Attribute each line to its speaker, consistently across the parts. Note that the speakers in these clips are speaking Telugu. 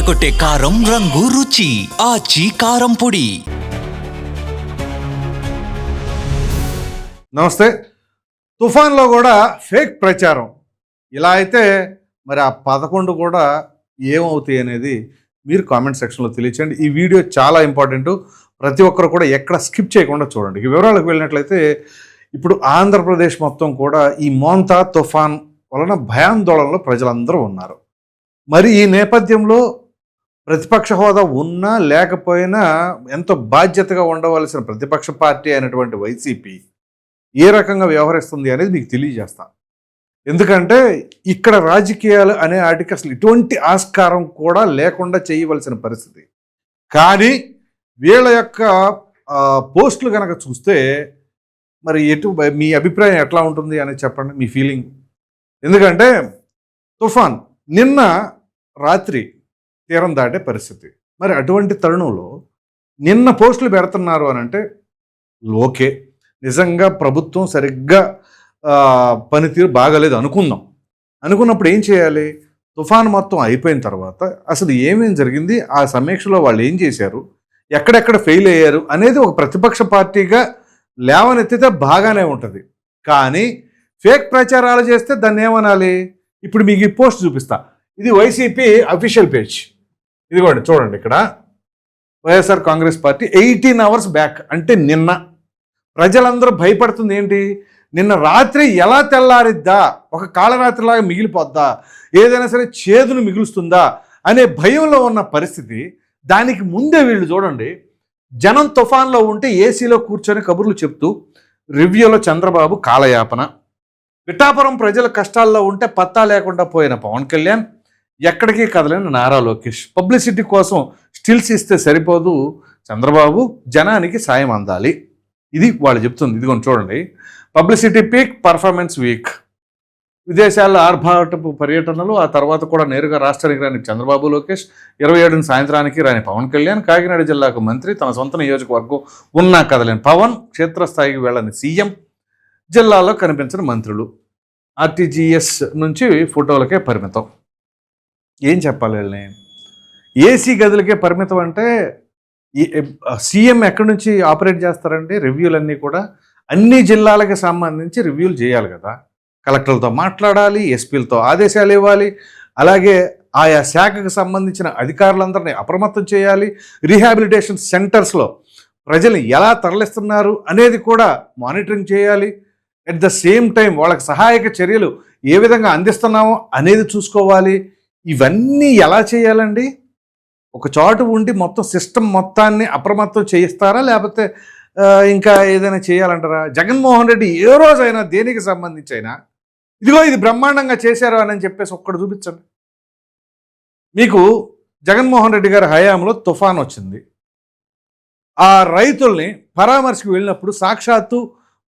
Speaker 1: అదరగొట్టే కారం రంగు రుచి ఆచి కారం పొడి.
Speaker 2: నమస్తే. తుఫాన్లో కూడా ఫేక్ ప్రచారం. ఇలా అయితే మరి ఆ పదకొండు కూడా ఏమవుతాయి అనేది మీరు కామెంట్ సెక్షన్లో తెలియచేయండి. ఈ వీడియో చాలా ఇంపార్టెంట్. ప్రతి ఒక్కరు కూడా ఎక్కడ స్కిప్ చేయకుండా చూడండి. ఈ వివరాలకు వెళ్ళినట్లయితే ఇప్పుడు ఆంధ్రప్రదేశ్ మొత్తం కూడా ఈ మోంతా తుఫాన్ వలన భయాందోళనలో ప్రజలందరూ ఉన్నారు. మరి ఈ నేపథ్యంలో ప్రతిపక్ష హోదా ఉన్నా లేకపోయినా ఎంతో బాధ్యతగా ఉండవలసిన ప్రతిపక్ష పార్టీ అయినటువంటి వైసీపీ ఏ రకంగా వ్యవహరిస్తుంది అనేది మీకు తెలియజేస్తాను ఎందుకంటే ఇక్కడ రాజకీయాలు అనే వాటికి అసలు ఎటువంటి ఆస్కారం కూడా లేకుండా చేయవలసిన పరిస్థితి. కానీ వీళ్ళ యొక్క పోస్టులు కనుక చూస్తే మరి ఎటు మీ అభిప్రాయం ఎట్లా ఉంటుంది అనేది చెప్పండి మీ ఫీలింగ్. ఎందుకంటే తుఫాన్ నిన్న రాత్రి తీరం దాటే పరిస్థితి. మరి అటువంటి తరుణంలో నిన్న పోస్టులు పెడుతున్నారు అని అంటే ఓకే. నిజంగా ప్రభుత్వం సరిగ్గా పనితీరు బాగాలేదు అనుకుందాం. అనుకున్నప్పుడు ఏం చేయాలి? తుఫాన్ మొత్తం అయిపోయిన తర్వాత అసలు ఏమేం జరిగింది? ఆ సమీక్షలో వాళ్ళు ఏం చేశారు? ఎక్కడెక్కడ ఫెయిల్ అయ్యారు? అనేది ఒక ప్రతిపక్ష పార్టీగా లేవనెత్తితే బాగానే ఉంటుంది. కానీ ఫేక్ ప్రచారాలు చేస్తే దాన్ని ఏమనాలి? ఇప్పుడు మీకు ఈ పోస్ట్ చూపిస్తా. ఇది వైసీపీ అఫీషియల్ పేజ్. ఇదిగోండి చూడండి ఇక్కడ. YSR congress party eighteen hours back. అంటే నిన్న ప్రజలందరూ భయపడుతుంది ఏంటి? నిన్న రాత్రి ఎలా తెల్లారిద్దా? ఒక కాళరాత్రిలాగా మిగిలిపోద్దా? ఏదైనా సరే చేదును మిగులుస్తుందా? అనే భయంలో ఉన్న పరిస్థితి. దానికి ముందే వీళ్ళు చూడండి జనం తుఫాన్లో ఉంటే ఏసీలో కూర్చొని కబుర్లు చెప్తూ రివ్యూలో చంద్రబాబు కాలయాపన. పిఠాపురం ప్రజల కష్టాల్లో ఉంటే పత్తా లేకుండా పోయిన పవన్ కళ్యాణ్ ఎక్కడికి కదలని నారా లోకేష్. పబ్లిసిటీ కోసం స్టిల్స్ ఇస్తే సరిపోదు. చంద్రబాబు జనానికి సాయం అందాలి. ఇది వాళ్ళు చెప్తుంది. ఇదిగోండి చూడండి. Publicity peak performance week. విదేశాల్లో ఆర్భాటపు పర్యటనలు ఆ తర్వాత కూడా నేరుగా రాష్ట్రానికి రాని చంద్రబాబు లోకేష్ ఇరవై ఏడున సాయంత్రానికి రాని పవన్ కళ్యాణ్ కాకినాడ జిల్లాకు మంత్రి తన సొంత నియోజకవర్గం ఉన్నా కదలేని పవన్ క్షేత్రస్థాయికి వెళ్ళని సీఎం జిల్లాలో కనిపించిన మంత్రులు. ఆర్టీజీఎస్ నుంచి ఫోటోలకే పరిమితం. ఏం చెప్పాలి వీళ్ళని? ఏసీ గదులకే పరిమితం అంటే సీఎం ఎక్కడి నుంచి ఆపరేట్ చేస్తారండి? రివ్యూలన్నీ కూడా అన్ని జిల్లాలకు సంబంధించి రివ్యూలు చేయాలి కదా. కలెక్టర్లతో మాట్లాడాలి ఎస్పీలతో ఆదేశాలు ఇవ్వాలి. అలాగే ఆయా శాఖకు సంబంధించిన అధికారులందరినీ అప్రమత్తం చేయాలి. రీహాబిలిటేషన్ సెంటర్స్లో ప్రజలు ఎలా తరలిస్తున్నారు అనేది కూడా మానిటరింగ్ చేయాలి. అట్ ద సేమ్ టైం వాళ్ళకి సహాయక చర్యలు ఏ విధంగా అందిస్తున్నామో అనేది చూసుకోవాలి. ఇవన్నీ ఎలా చేయాలండి? ఒక చోటు ఉండి మొత్తం సిస్టమ్ మొత్తాన్ని అప్రమత్తం చేయిస్తారా? లేకపోతే ఇంకా ఏదైనా చేయాలంటారా? జగన్మోహన్ రెడ్డి ఏ రోజైనా దేనికి సంబంధించి అయినా ఇదిగో ఇది బ్రహ్మాండంగా చేశారు అని చెప్పేసి ఒక్కడు చూపించండి. మీకు జగన్మోహన్ రెడ్డి గారి హయాంలో తుఫాన్ వచ్చింది. ఆ రైతుల్ని పరామర్శకు వెళ్ళినప్పుడు సాక్షాత్తు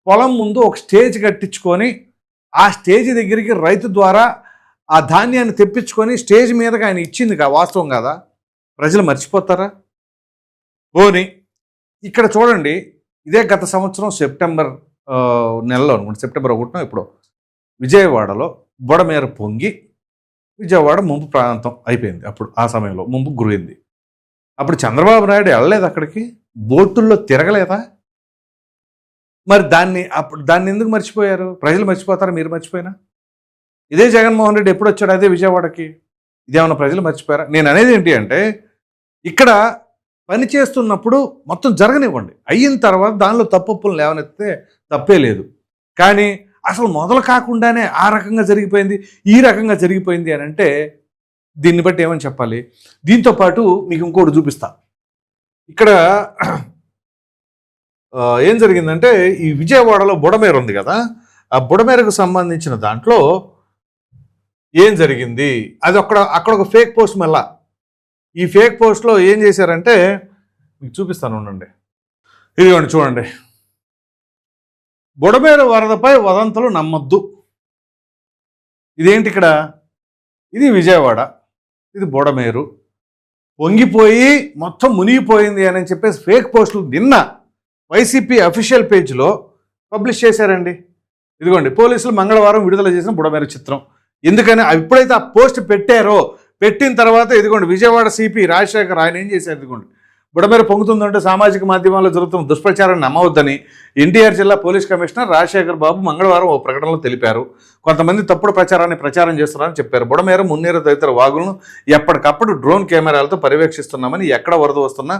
Speaker 2: పొలం ముందు ఒక స్టేజ్ కట్టించుకొని ఆ స్టేజ్ దగ్గరికి రైతు ద్వారా ఆ ధాన్యాన్ని తెప్పించుకొని స్టేజ్ మీదకి ఆయన ఇచ్చింది కా వాస్తవం కదా? ప్రజలు మర్చిపోతారా? పోని ఇక్కడ చూడండి ఇదే గత సంవత్సరం సెప్టెంబర్ నెలలో అనుకుంటా సెప్టెంబర్ ఒకటినో ఇప్పుడు విజయవాడలో బుడమేర పొంగి విజయవాడ ముంపు ప్రాంతం అయిపోయింది అప్పుడు ఆ సమయంలో ముంపు గురైంది. అప్పుడు చంద్రబాబు నాయుడు వెళ్ళలేదు అక్కడికి? బోటుల్లో తిరగలేదా? మరి దాన్ని అప్పుడు దాన్ని ఎందుకు మర్చిపోయారు? ప్రజలు మర్చిపోతారా? మీరు మర్చిపోయినా? ఇదే జగన్మోహన్ రెడ్డి ఎప్పుడు వచ్చాడు? అదే విజయవాడకి. ఇదేమన్నా ప్రజలు మర్చిపోయారా? నేను అనేది ఏంటి అంటే ఇక్కడ పని చేస్తున్నప్పుడు మొత్తం జరగనివ్వండి. అయిన తర్వాత దానిలో తప్పులు లేవనెత్తే తప్పే లేదు. కానీ అసలు మొదలు కాకుండానే ఆ రకంగా జరిగిపోయింది ఈ రకంగా జరిగిపోయింది అని అంటే దీన్ని బట్టి ఏమని చెప్పాలి? దీంతో పాటు మీకు ఇంకోటి చూపిస్తా. ఇక్కడ ఏం జరిగిందంటే ఈ విజయవాడలో బుడమేర ఉంది కదా? ఆ బుడమేరకు సంబంధించిన దాంట్లో ఏం జరిగింది? అది అక్కడ అక్కడ ఒక ఫేక్ పోస్ట్ మళ్ళా. ఈ ఫేక్ పోస్ట్లో ఏం చేశారంటే మీకు చూపిస్తాను ఉండండి. ఇదిగోండి చూడండి. బుడమేరు వరదపై వదంతులు నమ్మొద్దు. ఇదేంటి ఇక్కడ? ఇది విజయవాడ. ఇది బుడమేరు. వంగిపోయి మొత్తం మునిగిపోయింది అని చెప్పేసి ఫేక్ పోస్టులు నిన్న వైసీపీ అఫీషియల్ పేజ్లో పబ్లిష్ చేశారండి. ఇదిగోండి పోలీసులు మంగళవారం విడుదల చేసిన బుడమేరు చిత్రం. ఎందుకని ఎప్పుడైతే ఆ పోస్ట్ పెట్టారో పెట్టిన తర్వాత ఇదిగోండి విజయవాడ సిపి రాజశేఖర్ ఆయన ఏం చేశారు ఇదిగోండి బుడమేర పొంగుతుందంటే సామాజిక మాధ్యమాల్లో జరుగుతున్న దుష్ప్రచారాన్ని నమ్మవద్దని ఎన్టీఆర్ జిల్లా పోలీస్ కమిషనర్ రాజశేఖర్ బాబు మంగళవారం ఓ ప్రకటనలో తెలిపారు. కొంతమంది తప్పుడు ప్రచారాన్ని ప్రచారం చేస్తున్నారని చెప్పారు. బుడమేర మున్నేరు తదితర వాగులను ఎప్పటికప్పుడు డ్రోన్ కెమెరాలతో పర్యవేక్షిస్తున్నామని ఎక్కడ వరద వస్తున్నా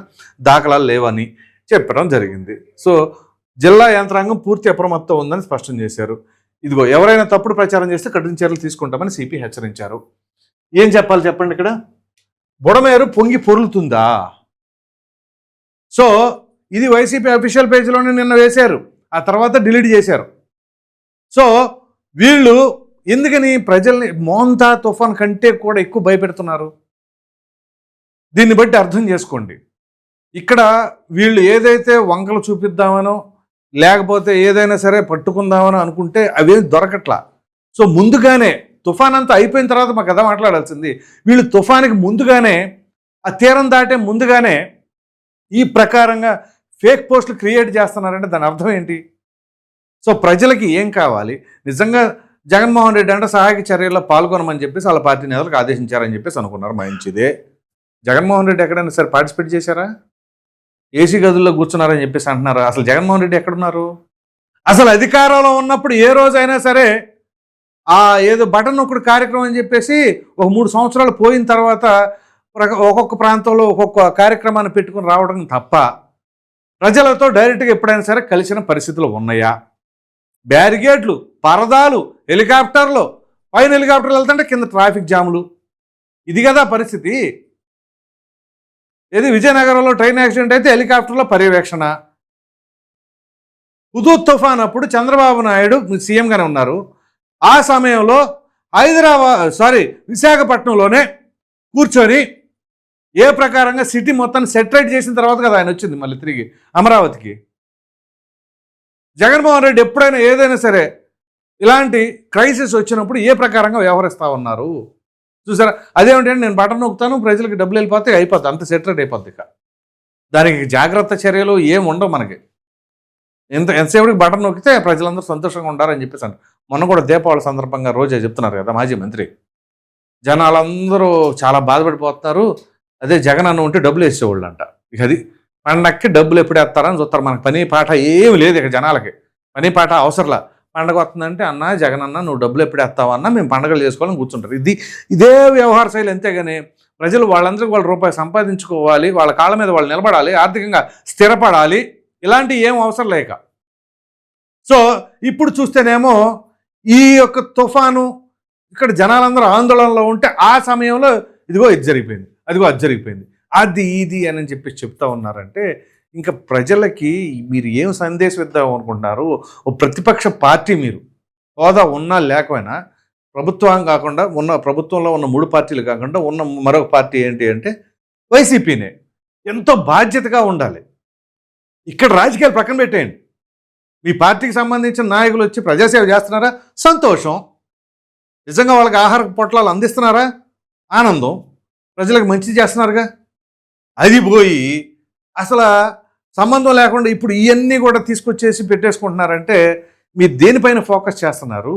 Speaker 2: దాఖలాలు లేవని చెప్పడం జరిగింది. సో జిల్లా యంత్రాంగం పూర్తి అప్రమత్తం ఉందని స్పష్టం చేశారు. ఇదిగో ఎవరైనా తప్పుడు ప్రచారం చేస్తే కఠిన చర్యలు తీసుకుంటామని సిపి హెచ్చరించారు. ఏం చెప్పాలి చెప్పండి ఇక్కడ? బుడమేరు పొంగి పొరులుతుందా? సో ఇది వైసీపీ అఫీషియల్ పేజీలోనే నిన్న వేశారు. ఆ తర్వాత డిలీట్ చేశారు. సో వీళ్ళు ఎందుకని ప్రజల్ని మోంతా తుఫాన్ కంటే కూడా ఎక్కువ భయపెడుతున్నారు? దీన్ని బట్టి అర్థం చేసుకోండి. ఇక్కడ వీళ్ళు ఏదైతే వంకలు చూపిద్దామనో లేకపోతే ఏదైనా సరే పట్టుకుందామని అనుకుంటే అవేం దొరకట్లా. సో ముందుగానే తుఫాన్ అంతా అయిపోయిన తర్వాత మా కథ మాట్లాడాల్సింది. వీళ్ళు తుఫానికి ముందుగానే ఆ తీరం దాటే ముందుగానే ఈ ప్రకారంగా ఫేక్ పోస్టులు క్రియేట్ చేస్తున్నారంటే దాని అర్థం ఏంటి? సో ప్రజలకి ఏం కావాలి? నిజంగా జగన్మోహన్ రెడ్డి అంటే సహాయక చర్యల్లో పాల్గొనమని చెప్పేసి వాళ్ళ పార్టీ నేతలకు ఆదేశించారని చెప్పేసి అనుకున్నారు మంచిదే జగన్మోహన్ రెడ్డి ఎక్కడైనా సరే పార్టిసిపేట్ చేశారా? ఏసీ గదుల్లో కూర్చున్నారని చెప్పేసి అంటున్నారు. అసలు జగన్మోహన్ రెడ్డి ఎక్కడున్నారు? అసలు అధికారంలో ఉన్నప్పుడు ఏ రోజైనా సరే ఆ ఏదో బటన్ ఒకటి కార్యక్రమం అని చెప్పేసి ఒక మూడు సంవత్సరాలు పోయిన తర్వాత ఒక్కొక్క ప్రాంతంలో ఒక్కొక్క కార్యక్రమాన్ని పెట్టుకుని రావడం తప్ప ప్రజలతో డైరెక్ట్గా ఎప్పుడైనా సరే కలిసిన పరిస్థితులు ఉన్నాయా? బ్యారిగేట్లు పరదాలు హెలికాప్టర్లు పైన హెలికాప్టర్లు వెళ్తుంటే కింద ట్రాఫిక్ జాములు. ఇది కదా పరిస్థితి. ఏది విజయనగరంలో ట్రైన్ యాక్సిడెంట్ అయితే హెలికాప్టర్లో పర్యవేక్షణ. హుదూద్ తుఫాన్ అప్పుడు చంద్రబాబు నాయుడు సీఎంగానే ఉన్నారు. ఆ సమయంలో హైదరాబాద్ సారీ విశాఖపట్నంలోనే కూర్చొని ఏ ప్రకారంగా సిటీ మొత్తాన్ని సెటరేట్ చేసిన తర్వాత కదా ఆయన వచ్చింది మళ్ళీ తిరిగి అమరావతికి. జగన్మోహన్ రెడ్డి ఎప్పుడైనా ఏదైనా సరే ఇలాంటి క్రైసిస్ వచ్చినప్పుడు ఏ ప్రకారంగా వ్యవహరిస్తా ఉన్నారు? చూసారా? అదేమిటంటే నేను బటన్ నొక్కుతాను ప్రజలకు డబ్బులు వెళ్ళిపోతే అయిపోద్ది. అంత సెటరేట్ అయిపోద్ది ఇక. దానికి జాగ్రత్త చర్యలు ఏం ఉండవు మనకి. ఎంత ఎంతసేపటికి బటన్ నొక్కితే ప్రజలందరూ సంతోషంగా ఉండాలని చెప్పేసి అంటారు. మొన్న కూడా దీపావళి సందర్భంగా రోజే చెప్తున్నారు కదా మాజీ మంత్రి. జనాలందరూ చాలా బాధపడిపోతున్నారు. అదే జగన్ అన్న ఉంటే డబ్బులు వేసేవాళ్ళు అంట ఇక అది పండక్కి డబ్బులు ఎప్పుడు వేస్తారని చూస్తారు. మనకి పని పాట ఏమి లేదు ఇక జనాలకి. పని పాట అవసరంలా. పండగ వస్తుందంటే అన్న జగన్ అన్న నువ్వు డబ్బులు ఎప్పుడు వేస్తావా అన్న మేము పండగలు చేసుకోవాలని కూర్చుంటారు. ఇది ఇదే వ్యవహార శైలి అంతేగాని ప్రజలు వాళ్ళందరికీ వాళ్ళ రూపాయి సంపాదించుకోవాలి వాళ్ళ కాళ్ళ మీద వాళ్ళు నిలబడాలి ఆర్థికంగా స్థిరపడాలి ఇలాంటి ఏం అవసరం లేక. సో ఇప్పుడు చూస్తేనేమో ఈ యొక్క తుఫాను ఇక్కడ జనాలందరూ ఆందోళనలో ఉంటే ఆ సమయంలో ఇదిగో ఇది జరిగిపోయింది అదిగో అది జరిగిపోయింది. అది ఇది అని చెప్పి చెప్తా ఉన్నారంటే ఇంకా ప్రజలకి మీరు ఏం సందేశం ఇద్దాం అనుకుంటున్నారు? ఓ ప్రతిపక్ష పార్టీ మీరు. హోదా ఉన్నా లేకపోయినా ప్రభుత్వం కాకుండా ఉన్న ప్రభుత్వంలో ఉన్న మూడు పార్టీలు కాకుండా ఉన్న మరొక పార్టీ ఏంటి అంటే వైసీపీనే. ఎంతో బాధ్యతగా ఉండాలి. ఇక్కడ రాజకీయాలు పక్కన పెట్టేయండి. మీ పార్టీకి సంబంధించిన నాయకులు వచ్చి ప్రజాసేవ చేస్తున్నారా? సంతోషం. నిజంగా వాళ్ళకి ఆహార పొట్లాలు అందిస్తున్నారా? ఆనందం. ప్రజలకు మంచి చేస్తున్నారుగా? అది పోయి అసలు సంబంధం లేకుండా ఇప్పుడు ఇవన్నీ కూడా తీసుకొచ్చేసి పెట్టేసుకుంటున్నారంటే మీరు దేనిపైన ఫోకస్ చేస్తున్నారు?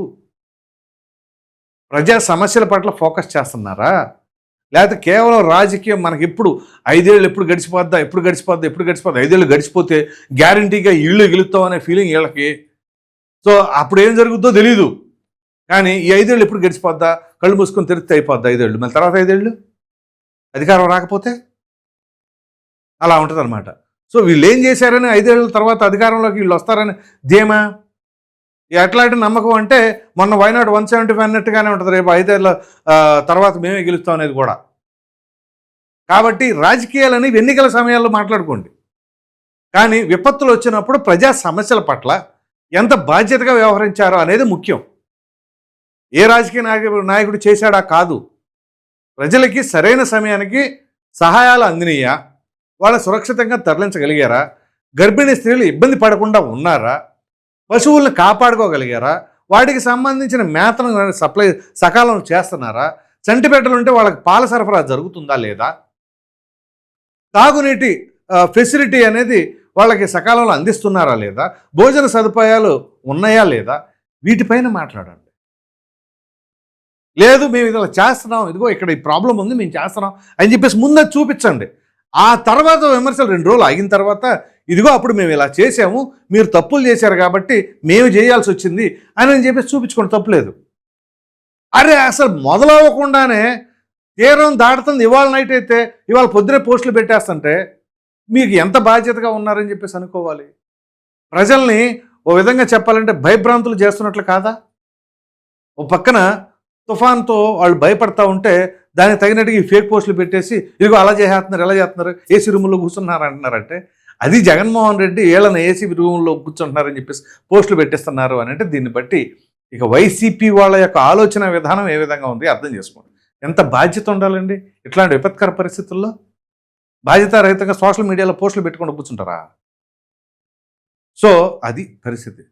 Speaker 2: ప్రజా సమస్యల పట్ల ఫోకస్ చేస్తున్నారా? లేకపోతే కేవలం రాజకీయం మనకి ఎప్పుడు ఐదేళ్ళు ఎప్పుడు గడిచిపోద్దా ఎప్పుడు గడిచిపోద్దా ఎప్పుడు గడిచిపోద్దా? ఐదేళ్ళు గడిచిపోతే గ్యారంటీగా ఇళ్ళు గెలుస్తాం అనే ఫీలింగ్ వీళ్ళకి. సో అప్పుడు ఏం జరుగుద్దో తెలీదు. కానీ ఈ ఐదేళ్ళు ఎప్పుడు గడిచిపోద్దా? కళ్ళు మూసుకొని తెరిస్తే అయిపోద్దా ఐదేళ్ళు? మళ్ళీ తర్వాత ఐదేళ్ళు? అధికారం రాకపోతే? అలా ఉంటుంది అనమాట సో వీళ్ళు ఏం చేశారని ఐదేళ్ళ తర్వాత అధికారంలోకి వీళ్ళు వస్తారని ధీమా? ఎట్లాంటి నమ్మకం అంటే మొన్న వైనాడు వన్ సెవెంటీ ఫైవ్ అన్నట్టుగానే ఉంటుంది రేపు ఐదేళ్ళ తర్వాత మేమే గెలుస్తాం అనేది కూడా. కాబట్టి రాజకీయాలని ఎన్నికల సమయాల్లో మాట్లాడుకోండి. కానీ విపత్తులు వచ్చినప్పుడు ప్రజా సమస్యల పట్ల ఎంత బాధ్యతగా వ్యవహరించారో అనేది ముఖ్యం. ఏ రాజకీయ నాయకుడు నాయకుడు చేశాడా కాదు. ప్రజలకి సరైన సమయానికి సహాయాలు అందినయ్యా. వాళ్ళ సురక్షితంగా తరలించగలిగారా? గర్భిణీ స్త్రీలు ఇబ్బంది పడకుండా ఉన్నారా? పశువులను కాపాడుకోగలిగారా? వాటికి సంబంధించిన మేతను సప్లై సకాలం చేస్తున్నారా? చంటిపెట్టలు ఉంటే వాళ్ళకి పాల సరఫరా జరుగుతుందా లేదా? తాగునీటి ఫెసిలిటీ అనేది వాళ్ళకి సకాలంలో అందిస్తున్నారా లేదా? భోజన సదుపాయాలు ఉన్నాయా లేదా? వీటిపైన మాట్లాడండి. లేదు మేము ఇది ఇలా చేస్తున్నాం. ఇదిగో ఇక్కడ ఈ ప్రాబ్లం ఉంది మేము చేస్తున్నాం అని చెప్పేసి ముందే చూపించండి. ఆ తర్వాత విమర్శలు రెండు రోజులు ఆగిన తర్వాత ఇదిగో అప్పుడు మేము ఇలా చేసాము మీరు తప్పులు చేశారు కాబట్టి మేము చేయాల్సి వచ్చింది అని అని చెప్పేసి చూపించుకోండి తప్పులేదు అరే అసలు మొదలవ్వకుండానే తీరం దాటుతుంది ఇవాళ నైట్ అయితే ఇవాళ పొద్దునే పోస్టులు పెట్టేస్తుంటే మీకు ఎంత బాధ్యతగా ఉన్నారని చెప్పేసి అనుకోవాలి. ప్రజల్ని ఓ విధంగా చెప్పాలంటే భయభ్రాంతులు చేస్తున్నట్లు కాదా? ఓ పక్కన తుఫాన్తో వాళ్ళు భయపడతా ఉంటే దానికి తగినట్టుగా ఈ ఫేక్ పోస్టులు పెట్టేసి ఇదిగో అలా చేస్తున్నారు ఎలా చేస్తున్నారు ఏసీ రూముల్లో కూర్చున్నారు అంటున్నారంటే అది జగన్మోహన్ రెడ్డి వీళ్ళని ఏసీ రూముల్లో కూర్చుంటున్నారని చెప్పేసి పోస్టులు పెట్టిస్తున్నారు అని అంటే దీన్ని బట్టి ఇక వైసీపీ వాళ్ళ యొక్క ఆలోచన విధానం ఏ విధంగా ఉంది అర్థం చేసుకోండి. ఎంత బాధ్యత ఉండాలండి ఇట్లాంటి విపత్కర పరిస్థితుల్లో? బాధ్యత రహితంగా సోషల్ మీడియాలో పోస్టులు పెట్టుకుంటూ కూర్చుంటారా? సో అది పరిస్థితి.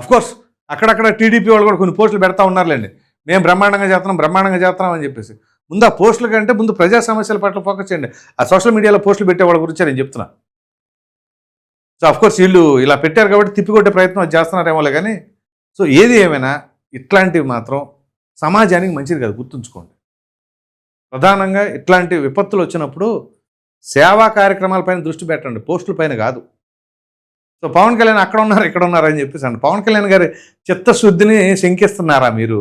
Speaker 2: అఫ్కోర్స్ అక్కడక్కడ టీడీపీ వాళ్ళు కూడా కొన్ని పోస్టులు పెడతా ఉన్నారులేండి. మేము బ్రహ్మాండంగా చేస్తున్నాం బ్రహ్మాండంగా చేస్తున్నాం అని చెప్పేసి. ముందు ఆ పోస్టుల కంటే ముందు ప్రజా సమస్యల పట్ల ఫోకస్ చేయండి. ఆ సోషల్ మీడియాలో పోస్టులు పెట్టే వాళ్ళ గురించి నేను చెప్తున్నా. సో అఫ్కోర్స్ వీళ్ళు ఇలా పెట్టారు కాబట్టి తిప్పికొట్టే ప్రయత్నం చేస్తున్నారేమోలే కానీ సో ఏది ఏమైనా ఇట్లాంటివి మాత్రం సమాజానికి మంచిది కాదు గుర్తుంచుకోండి. ప్రధానంగా ఇట్లాంటి విపత్తులు వచ్చినప్పుడు సేవా కార్యక్రమాలపైన దృష్టి పెట్టండి పోస్టుల పైన కాదు. సో పవన్ కళ్యాణ్ అక్కడ ఉన్నారు ఇక్కడ ఉన్నారు అని చెప్పేసి అండి పవన్ కళ్యాణ్ గారి చిత్తశుద్ధిని శంకిస్తున్నారా మీరు?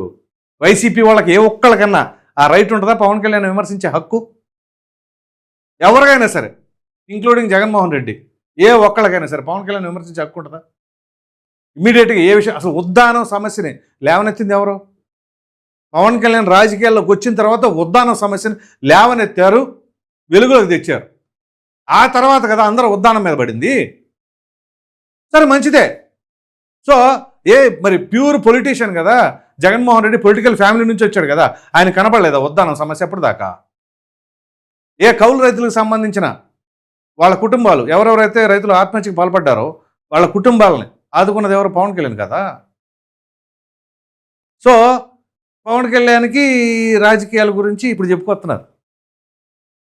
Speaker 2: వైసీపీ వాళ్ళకి ఏ ఒక్కళ్ళకన్నా ఆ రైట్ ఉంటుందా? పవన్ కళ్యాణ్ విమర్శించే హక్కు? ఎవరికైనా సరే ఇంక్లూడింగ్ జగన్మోహన్ రెడ్డి ఏ ఒక్కళ్ళకైనా సరే పవన్ కళ్యాణ్ విమర్శించే హక్కు ఉంటుందా? ఇమీడియట్గా ఏ విషయం అసలు ఉద్దానం సమస్యని. లేవనెత్తింది ఎవరు? పవన్ కళ్యాణ్ రాజకీయాల్లోకి వచ్చిన తర్వాత ఉద్దానం సమస్యని లేవనెత్తారు వెలుగులోకి తెచ్చారు. ఆ తర్వాత కదా అందరూ ఉద్దానం మీద పడింది. సరే మంచిదే. సో ఏ మరి ప్యూర్ పొలిటీషియన్ కదా జగన్మోహన్ రెడ్డి పొలిటికల్ ఫ్యామిలీ నుంచి వచ్చాడు కదా ఆయన కనపడలేదా? వద్దానం సమస్య ఎప్పటిదాకా ఏ కౌలు రైతులకు సంబంధించిన వాళ్ళ కుటుంబాలు ఎవరెవరైతే రైతులు ఆత్మహత్యకు పాల్పడ్డారో వాళ్ళ కుటుంబాలని ఆదుకున్నది ఎవరు? పవన్ కళ్యాణ్ కదా. సో పవన్ కళ్యాణ్కి రాజకీయాల గురించి ఇప్పుడు చెప్పుకొస్తున్నారు.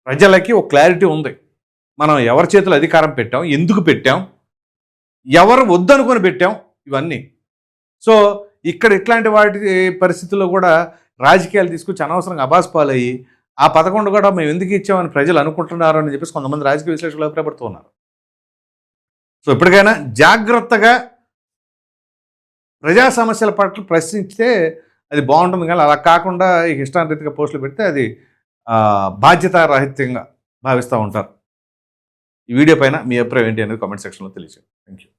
Speaker 2: ప్రజలకి ఒక క్లారిటీ ఉంది. మనం ఎవరి చేతిలో అధికారం పెట్టాం? ఎందుకు పెట్టాం? ఎవరు వద్దనుకొని పెట్టాం? ఇవన్నీ. సో ఇక్కడ ఇట్లాంటి వాటి పరిస్థితుల్లో కూడా రాజకీయాలు తీసుకొచ్చి అనవసరంగా అబాస్ పాలయ్యి ఆ పదకొండు కూడా మేము ఎందుకు ఇచ్చామని ప్రజలు అనుకుంటున్నారు అని చెప్పేసి కొంతమంది రాజకీయ విశ్లేషకులు అభిప్రాయపడుతున్నారు సో ఇప్పటికైనా జాగ్రత్తగా ప్రజా సమస్యల పట్ల ప్రశ్నిస్తే అది బాగుంటుంది కానీ అలా కాకుండా ఈ ఇష్టానురీతిగా పోస్టులు పెడితే అది బాధ్యతారాహిత్యంగా భావిస్తూ ఉంటారు. ఈ వీడియో పైన మీ అభిప్రాయం ఏంటి అనేది కామెంట్ సెక్షన్లో తెలియజేయండి. Thank you